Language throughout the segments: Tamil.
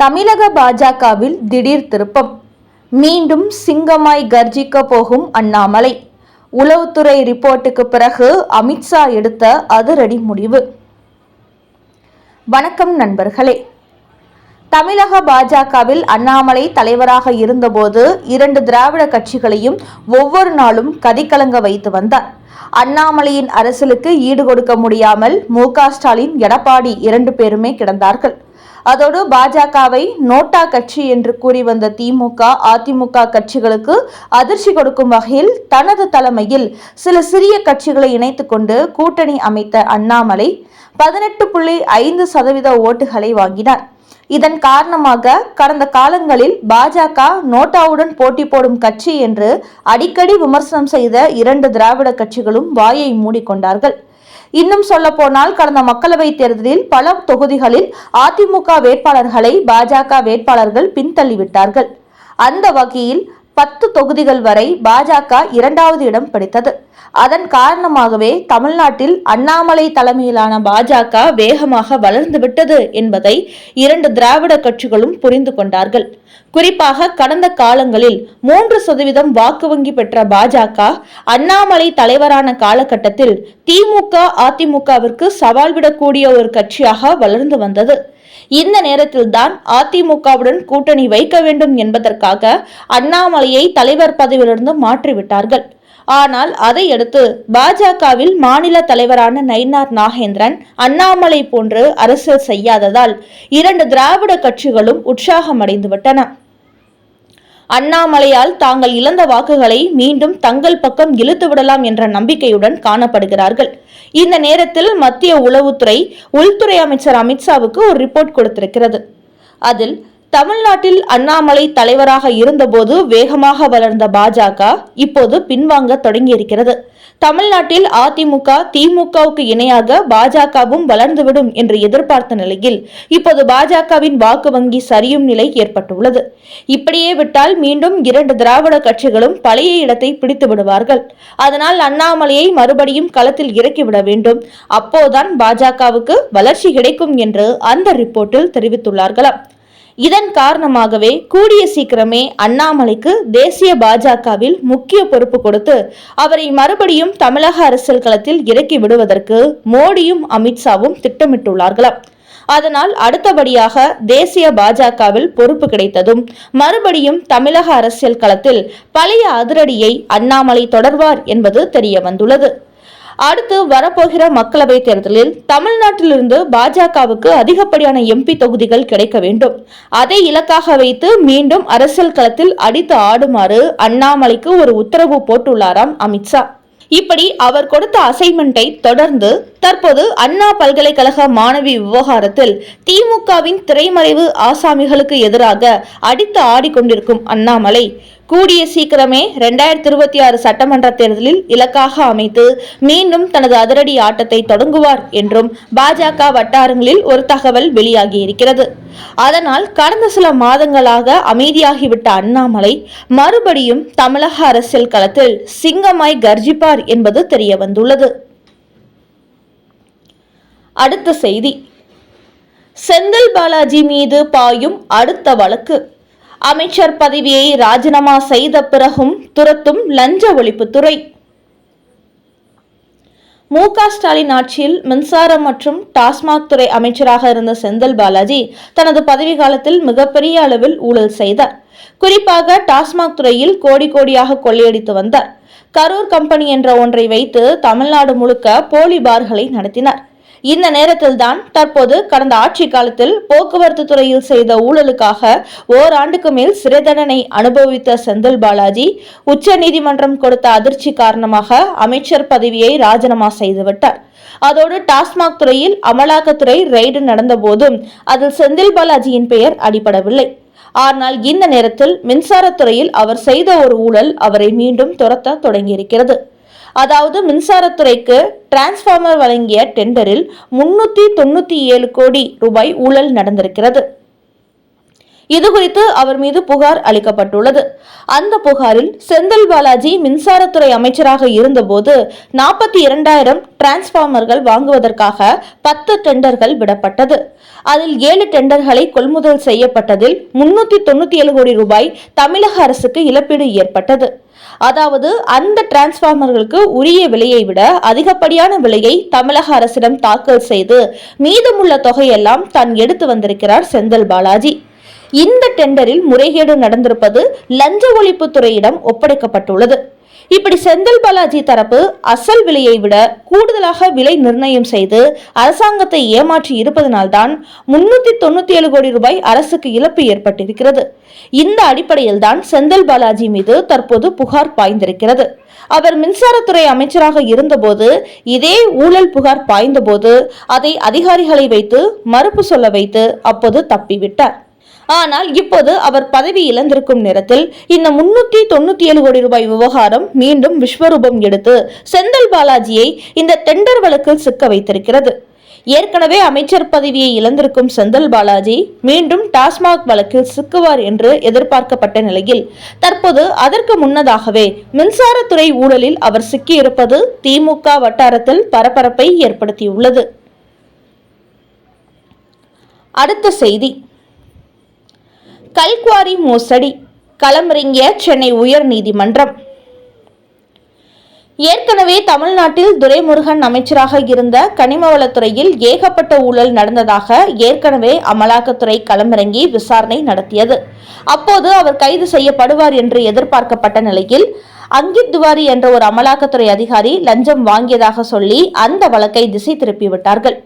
தமிழக பாஜகவில் திடீர் திருப்பம். மீண்டும் சிங்கமாய் கர்ஜிக்க போகும் அண்ணாமலை. உளவுத்துறை ரிப்போர்ட்டுக்கு பிறகு அமித்ஷா எடுத்த அதிரடி முடிவு. வணக்கம் நண்பர்களே. தமிழக பாஜகவில் அண்ணாமலை தலைவராக இருந்தபோது இரண்டு திராவிட கட்சிகளையும் ஒவ்வொரு நாளும் கதிகலங்க வைத்து வந்தார். அண்ணாமலையின் அரசலுக்கு ஈடு கொடுக்க முடியாமல் மு ஸ்டாலின் எடப்பாடி இரண்டு பேருமே கிடந்தார்கள். அதோடு பாஜகவை நோட்டா கட்சி என்று கூறி வந்த திமுக அதிமுக கட்சிகளுக்கு அதிர்ச்சி கொடுக்கும் வகையில் தனது தலைமையில் சில சிறிய கட்சிகளை இணைத்து கொண்டு கூட்டணி அமைத்த அண்ணாமலை பதினெட்டு புள்ளி ஐந்து சதவீத ஓட்டுகளை வாங்கினார். இதன் காரணமாக கடந்த காலங்களில் பாஜக நோட்டாவுடன் போட்டி போடும் கட்சி என்று அடிக்கடி விமர்சனம் செய்த இரண்டு திராவிட கட்சிகளும் வாயை மூடிக்கொண்டார்கள். இன்னும் சொல்ல போனால் கடந்த மக்களவைத் தேர்தலில் பல தொகுதிகளில் அதிமுக வேட்பாளர்களை பாஜக வேட்பாளர்கள் பின்தள்ளிவிட்டார்கள். அந்த வகையில் பத்து தொகுதிகள் வரை பாஜக இரண்டாவது இடம் பிடித்தது. அதன் காரணமாகவே தமிழ்நாட்டில் அண்ணாமலை தலைமையிலான பாஜக வேகமாக வளர்ந்து விட்டது என்பதை இரண்டு திராவிட கட்சிகளும் புரிந்து கொண்டார்கள். குறிப்பாக கடந்த காலங்களில் மூன்று சதவீதம் வாக்கு வங்கி பெற்ற பாஜக அண்ணாமலை தலைவரான காலகட்டத்தில் திமுக அதிமுகவிற்கு சவால் விடக்கூடிய ஒரு கட்சியாக வளர்ந்து வந்தது. இந்த நேரத்தில் தான் அதிமுகவுடன் கூட்டணி வைக்க வேண்டும் என்பதற்காக அண்ணாமலையை தலைவர் பதவியிலிருந்து மாற்றிவிட்டார்கள். ஆனால் அதையடுத்து பாஜகவில் மாநில தலைவரான நயினார் நாகேந்திரன் அண்ணாமலை போன்று அரசியல் செய்யாததால் இரண்டு திராவிட கட்சிகளும் உற்சாகமடைந்துவிட்டன. அண்ணாமலையால் தாங்கள் இழந்த வாக்குகளை மீண்டும் தங்கள் பக்கம் இழுத்து விடலாம் என்ற நம்பிக்கையுடன் காணப்படுகிறார்கள். இந்த நேரத்தில் மத்திய உளவுத்துறை உள்துறை அமைச்சர் அமித்ஷாவுக்கு ஒரு ரிப்போர்ட் கொடுத்திருக்கிறது. அதில் தமிழ்நாட்டில் அண்ணாமலை தலைவராக இருந்தபோது வேகமாக வளர்ந்த பாஜக இப்போது பின்வாங்க தொடங்கியிருக்கிறது. தமிழ்நாட்டில் அதிமுக திமுகவுக்கு இணையாக பாஜகவும் வளர்ந்துவிடும் என்று எதிர்பார்த்த நிலையில் இப்போது பாஜகவின் வாக்கு வங்கி சரியும் நிலை ஏற்பட்டுள்ளது. இப்படியே விட்டால் மீண்டும் இரண்டு திராவிட கட்சிகளும் பழைய இடத்தை பிடித்து விடுவார்கள். அதனால் அண்ணாமலையை மறுபடியும் களத்தில் இறக்கிவிட வேண்டும். அப்போதான் பாஜகவுக்கு வளர்ச்சி கிடைக்கும் என்று அந்த ரிப்போர்ட்டில் தெரிவித்துள்ளார்களாம். இதன் காரணமாகவே கூடிய சீக்கிரமே அண்ணாமலைக்கு தேசிய பாஜகவில் முக்கிய பொறுப்பு கொடுத்து அவரை மறுபடியும் தமிழக அரசியல் களத்தில் இறக்கி விடுவதற்கு மோடியும் அமித்ஷாவும் திட்டமிட்டுள்ளார்களாம். அதனால் அடுத்தபடியாக தேசிய பாஜகவில் பொறுப்பு கிடைத்ததும் மறுபடியும் தமிழக அரசியல் களத்தில் பழைய அதிரடியை அண்ணாமலை தொடர்வார் என்பது தெரிய வந்துள்ளது அடுத்து வரப்போகிற மக்களவைத் தேர்தலில் தமிழ்நாட்டிலிருந்து பாஜகவுக்கு அதிகப்படியான எம்பி தொகுதிகள் கிடைக்க வேண்டும். அதை இலக்காக வைத்து மீண்டும் அரசியல் களத்தில் அடித்து ஆடுமாறு அண்ணாமலைக்கு ஒரு உத்தரவு போட்டுள்ளாராம் அமித்ஷா இப்படி அவர் கொடுத்த அசைன்மெண்டை தொடர்ந்து தற்போது அண்ணா பல்கலைக்கழக மாணவி விவகாரத்தில் திமுகவின் திரைமறைவு ஆசாமிகளுக்கு எதிராக அடித்து ஆடிக்கொண்டிருக்கும் அண்ணாமலை கூடிய சீக்கிரமே இரண்டாயிரத்தி இருபத்தி ஆறு சட்டமன்ற தேர்தலில் இலக்காக அமைத்து மீண்டும் தனது அதிரடி ஆட்டத்தை தொடங்குவார் என்றும் பாஜக வட்டாரங்களில் ஒரு தகவல் வெளியாகியிருக்கிறது. அதனால் கடந்த சில மாதங்களாக அமைதியாகிவிட்ட அண்ணாமலை மறுபடியும் தமிழக அரசியல் களத்தில் சிங்கமாய் கர்ஜிப்பார் என்பது தெரிய வந்துள்ளது அடுத்த செய்தி. செந்தில் பாலாஜி மீது பாயும் அடுத்த வழக்கு. அமைச்சர் பதவியை ராஜினாமா செய்த பிறகும் துரத்தும் லஞ்ச ஒழிப்புத்துறை. மு க ஸ்டாலின் ஆட்சியில் மின்சாரம் மற்றும் டாஸ்மாக் துறை அமைச்சராக இருந்த செந்தில் பாலாஜி தனது பதவி காலத்தில் மிகப்பெரிய அளவில் ஊழல் செய்தார். குறிப்பாக டாஸ்மாக் துறையில் கோடி கோடியாக கொள்ளையடித்து வந்தார். கரூர் கம்பெனி என்ற ஒன்றை வைத்து தமிழ்நாடு முழுக்க போலி பார்களை நடத்தினார். இந்த நேரத்தில்தான் தற்போது கடந்த ஆட்சி காலத்தில் போக்குவரத்து துறையில் செய்த ஊழலுக்காக ஓராண்டுக்கு மேல் சிறை தண்டனை அனுபவித்த செந்தில் பாலாஜி உச்ச நீதிமன்றம் கொடுத்த அதிர்ச்சி காரணமாக அமைச்சர் பதவியை ராஜினாமா செய்துவிட்டார் அதோடு டாஸ்மாக் துறையில் அமலாக்கத்துறை ரெய்டு நடந்த போதும் அதில் செந்தில் பாலாஜியின் பெயர் அடிபடவில்லை. ஆனால் இந்த நேரத்தில் மின்சாரத்துறையில் அவர் செய்த ஒரு ஊழல் அவரை மீண்டும் துரத்த தொடங்கியிருக்கிறது. அதாவது மின்சாரத்துறைக்கு டிரான்ஸ்ஃபார்மர் வழங்கிய டெண்டரில் முன்னூத்தி தொண்ணூற்றி ஏழு கோடி ரூபாய் ஊழல் நடந்திருக்கிறது. இது குறித்து அவர் மீது புகார் அளிக்கப்பட்டுள்ளது. அந்த புகாரில் செந்தில் பாலாஜி மின்சாரத்துறை அமைச்சராக இருந்தபோது நாற்பத்தி இரண்டாயிரம் டிரான்ஸ்ஃபார்மர்கள் வாங்குவதற்காக பத்து டெண்டர்கள் விடப்பட்டது. அதில் ஏழு டெண்டர்களை கொள்முதல் செய்யப்பட்டதில் முன்னூத்தி தொண்ணூத்தி ஏழு கோடி ரூபாய் தமிழக அரசுக்கு இழப்பீடு ஏற்பட்டது. அதாவது அந்த டிரான்ஸ்பார்மர்களுக்கு உரிய விலையை விட அதிகப்படியான விலையை தமிழக அரசிடம் தாக்கல் செய்து மீதமுள்ள தொகையெல்லாம் தான் எடுத்து வந்திருக்கிறார் செந்தில் பாலாஜி. இந்த டெண்டரில் முறைகேடு நடந்திருப்பது லஞ்ச ஒழிப்புத்துறையிடம் ஒப்படைக்கப்பட்டுள்ளது. இப்படி செந்தில் பாலாஜி தரப்பு அசல் விலையை விட கூடுதலாக விலை நிர்ணயம் செய்து அரசாங்கத்தை ஏமாற்றி இருப்பதனால்தான் முன்னூத்தி தொண்ணூத்தி ஏழு கோடி ரூபாய் அரசுக்கு இழப்பு ஏற்பட்டிருக்கிறது. இந்த அடிப்படையில் தான் செந்தில் பாலாஜி மீது தற்போது புகார் பாய்ந்திருக்கிறது. அவர் மின்சாரத்துறை அமைச்சராக இருந்தபோது இதே ஊழல் புகார் பாய்ந்தபோது அதை அதிகாரிகளை வைத்து மறுப்பு சொல்ல வைத்து அப்போது தப்பிவிட்டார். ஆனால் இப்போது அவர் பதவி இழந்திருக்கும் நேரத்தில் இந்த முன்னூற்றி தொண்ணூத்தி ஏழு கோடி ரூபாய் விவகாரம் மீண்டும் விஸ்வரூபம் எடுத்து செந்தில் பாலாஜியை இந்த டெண்டர் வழக்கில் சிக்க வைத்திருக்கிறது. ஏற்கனவே அமைச்சர் பதவியை இழந்திருக்கும் செந்தில் பாலாஜி மீண்டும் டாஸ்மாக் வழக்கில் சிக்குவார் என்று எதிர்பார்க்கப்பட்ட நிலையில் தற்போது அதற்கு முன்னதாகவே மின்சாரத்துறை ஊழலில் அவர் சிக்கியிருப்பது திமுக வட்டாரத்தில் பரபரப்பை ஏற்படுத்தியுள்ளது. அடுத்த செய்தி. கல்குவாரி மோசடி. களமிறங்கிய சென்னை உயர் நீதிமன்றம் ஏற்கனவே தமிழ்நாட்டில் துரைமுருகன் அமைச்சராக இருந்த கனிமவளத்துறையில் ஏகப்பட்ட ஊழல் நடந்ததாக ஏற்கனவே அமலாக்கத்துறை களமிறங்கி விசாரணை நடத்தியது. அப்போது அவர் கைது செய்யப்படுவார் என்று எதிர்பார்க்கப்பட்ட நிலையில் அங்கித் துவாரி என்ற ஒரு அமலாக்கத்துறை அதிகாரி லஞ்சம் வாங்கியதாக சொல்லி அந்த வழக்கை திசை திருப்பிவிட்டார்கள்.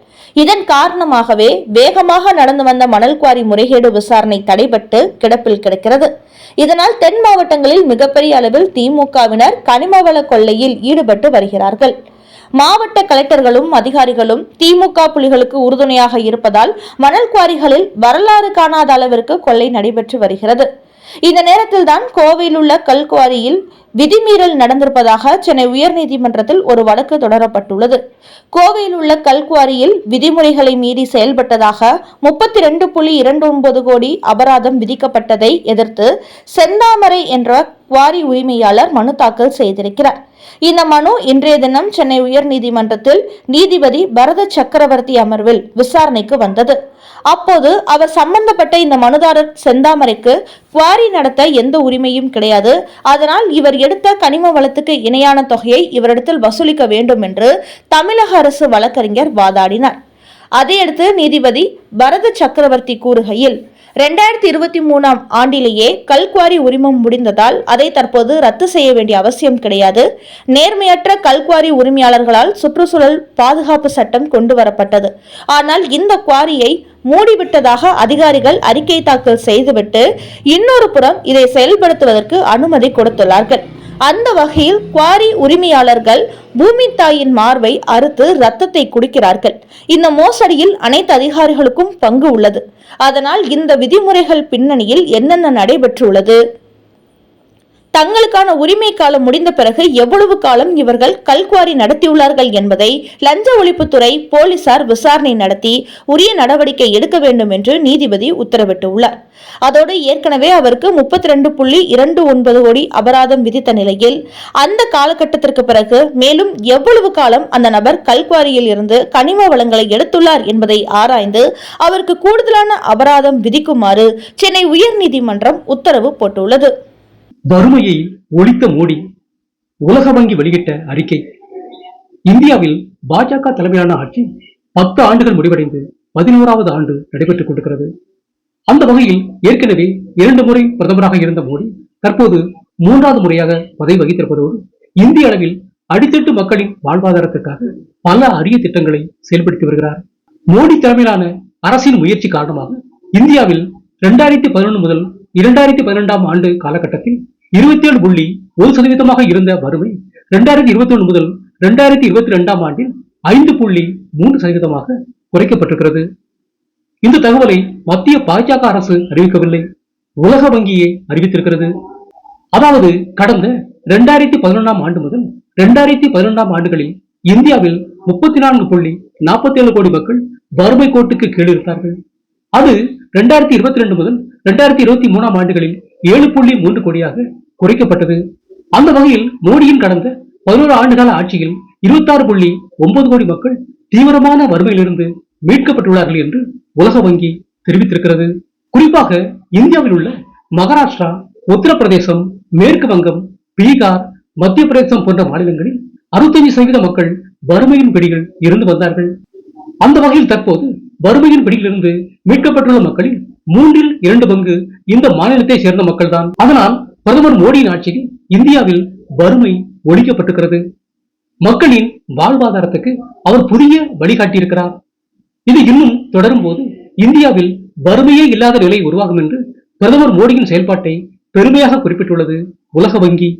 இதன் காரணமாகவே வேகமாக நடந்து வந்த மணல் குவாரி முறைகேடு விசாரணை தடைபட்டு கிடப்பில் கிடக்கிறது. இதனால் தென் மாவட்டங்களில் மிகப்பெரிய அளவில் திமுகவினர் கனிமவள கொள்ளையில் ஈடுபட்டு வருகிறார்கள். மாவட்ட கலெக்டர்களும் அதிகாரிகளும் திமுக புலிகளுக்கு உறுதுணையாக இருப்பதால் மணல் குவாரிகளில் வரலாறு காணாத அளவிற்கு கொள்ளை நடைபெற்று வருகிறது. இந்த நேரத்தில் தான் கோவையில் உள்ள கல்குவாரியில் விதிமீறல் நடந்திருப்பதாக சென்னை உயர்நீதிமன்றத்தில் ஒரு வழக்கு தொடரப்பட்டுள்ளது. கோவையில் உள்ள கல்குவாரியில் விதிமுறைகளை மீறி செயல்பட்டதாக முப்பத்தி ரெண்டு புள்ளி இரண்டு ஒன்பது கோடி அபராதம் விதிக்கப்பட்டதை எதிர்த்து செந்தாமரை என்ற குவாரி உரிமையாளர் மனு தாக்கல் செய்திருக்கிறார். இந்த மனு இன்றைய தினம் சென்னை உயர்நீதிமன்றத்தில் நீதிபதி பரத சக்கரவர்த்தி அமர்வில் விசாரணைக்கு வந்தது. அப்போது அவர் சம்பந்தப்பட்ட இந்த மனுதாரர் செந்தாமரைக்கு குவாரி நடத்த எந்த உரிமையும் கிடையாது. அதனால் இவர் எடுத்த கனிம வளத்துக்கு இணையான தொகையை இவரிடத்தில் வசூலிக்க வேண்டும் என்று தமிழக அரசு வழக்கறிஞர் வாதாடினார். அதையடுத்து நீதிபதி பரத சக்கரவர்த்தி கூறுகையில் ரெண்டாயிரத்தி இருபத்தி மூணாம் ஆண்டிலேயே கல்குவாரி உரிமம் முடிந்ததால் அதை தற்போது ரத்து செய்ய வேண்டிய அவசியம் கிடையாது. நேர்மையற்ற கல்குவாரி உரிமையாளர்களால் சுற்றுச்சூழல் பாதுகாப்பு சட்டம் கொண்டு வரப்பட்டது ஆனால் இந்த குவாரியை மூடிவிட்டதாக அதிகாரிகள் அறிக்கை தாக்கல் செய்துவிட்டு இன்னொரு புறம் இதை செயல்படுத்துவதற்கு அனுமதி கொடுத்துள்ளார்கள். அந்த வகையில் குவாரி உரிமையாளர்கள் பூமி தாயின் மார்பை அறுத்து ரத்தத்தை குடிக்கிறார்கள். இந்த மோசடியில் அனைத்து அதிகாரிகளுக்கும் பங்கு உள்ளது. அதனால் இந்த விதிமுறைகள் பின்னணியில் என்னென்ன நடைபெற்றுள்ளது? தங்களுக்கான உரிமை காலம் முடிந்த பிறகு எவ்வளவு காலம் இவர்கள் கல்குவாரி நடத்தியுள்ளார்கள் என்பதை லஞ்ச ஒழிப்புத்துறை போலீசார் விசாரணை நடத்தி உரிய நடவடிக்கை எடுக்க வேண்டும் என்று நீதிபதி உத்தரவிட்டுள்ளார். அதோடு ஏற்கனவே அவருக்கு முப்பத்தி ரெண்டு புள்ளி இரண்டு ஒன்பது கோடி அபராதம் விதித்த நிலையில் அந்த காலகட்டத்திற்கு பிறகு மேலும் எவ்வளவு காலம் அந்த நபர் கல்குவாரியில் இருந்து கனிம வளங்களை எடுத்துள்ளார் என்பதை ஆராய்ந்து அவருக்கு கூடுதலான அபராதம் விதிக்குமாறு சென்னை உயர்நீதிமன்றம் உத்தரவு போட்டுள்ளது. வறுமையை ஒழித்த மோடி உலக வங்கி வெளியிட்ட அறிக்கை. இந்தியாவில் பாஜக தலைமையிலான ஆட்சி பத்து ஆண்டுகள் முடிவடைந்து பதினோராவது ஆண்டு நடைபெற்றுக் கொண்டிருக்கிறது. அந்த வகையில் ஏற்கனவே இரண்டு முறை பிரதமராக இருந்த மோடி தற்போது மூன்றாவது முறையாக பதவி வகித்திருப்பதோடு இந்திய அளவில் அடித்தட்டு மக்களின் வாழ்வாதாரத்திற்காக பல அரிய திட்டங்களை செயல்படுத்தி வருகிறார். மோடி தலைமையிலான அரசின் முயற்சி காரணமாக இந்தியாவில் இரண்டாயிரத்தி பதினொன்று முதல் இரண்டாயிரத்தி பதினெண்டாம் ஆண்டு காலகட்டத்தில் இருபத்தி ஏழு புள்ளி ஒரு சதவீதமாக இருந்த வறுமை இரண்டாயிரத்தி இருபத்தி ஒன்று முதல் இரண்டாயிரத்தி இருபத்தி ரெண்டாம் ஆண்டில் ஐந்து புள்ளி மூன்று சதவீதமாக குறைக்கப்பட்டிருக்கிறது. இந்த தகவலை மத்திய பாஜக அரசு அறிவிக்கவில்லை. உலக வங்கியே அறிவித்திருக்கிறது. அதாவது கடந்த இரண்டாயிரத்தி பதினொன்றாம் ஆண்டு முதல் இரண்டாயிரத்தி பதினொன்றாம் ஆண்டுகளில் இந்தியாவில் முப்பத்தி நான்கு புள்ளி நாற்பத்தி ஏழு கோடி மக்கள் வறுமை கோட்டுக்கு கீழ் இருந்தார்கள் அது ரெண்டாயிரத்தி இருபத்தி ரெண்டு முதல் ரெண்டாயிரத்தி இருபத்தி மூணாம் ஆண்டுகளில் ஏழு புள்ளி மூன்று கோடியாக குறைக்கப்பட்டது. அந்த வகையில் மோடியின் கடந்த பதினோரு ஆண்டுகால ஆட்சியில் இருபத்தாறு புள்ளி ஒன்பது கோடி மக்கள் தீவிரமான வறுமையிலிருந்து மீட்கப்பட்டுள்ளார்கள் என்று உலக வங்கி தெரிவித்திருக்கிறது. குறிப்பாக இந்தியாவில் உள்ள மகாராஷ்டிரா உத்தரப்பிரதேசம் மேற்கு வங்கம் பீகார் மத்திய பிரதேசம் போன்ற மாநிலங்களில் அறுபத்தஞ்சு சதவீத மக்கள் வறுமையின் பிடியில் இருந்து வந்தார்கள். அந்த வகையில் தற்போது வறுமையின் பிடியிலிருந்து மீட்கப்பட்டுள்ள மக்களில் மூன்றில் இரண்டு பங்கு இந்த மாநிலத்தை சேர்ந்த மக்கள்தான். அதனால் பிரதமர் மோடியின் ஆட்சியில் இந்தியாவில் வறுமை ஒழிக்கப்பட்டிருக்கிறது. மக்களின் வாழ்வாதாரத்துக்கு அவர் புதிய வழிகாட்டியிருக்கிறார். இது இன்னும் தொடரும் போது இந்தியாவில் வறுமையே இல்லாத நிலை உருவாகும் என்று பிரதமர் மோடியின் செயல்பாட்டை பெருமையாக குறிப்பிட்டுள்ளது உலக வங்கி.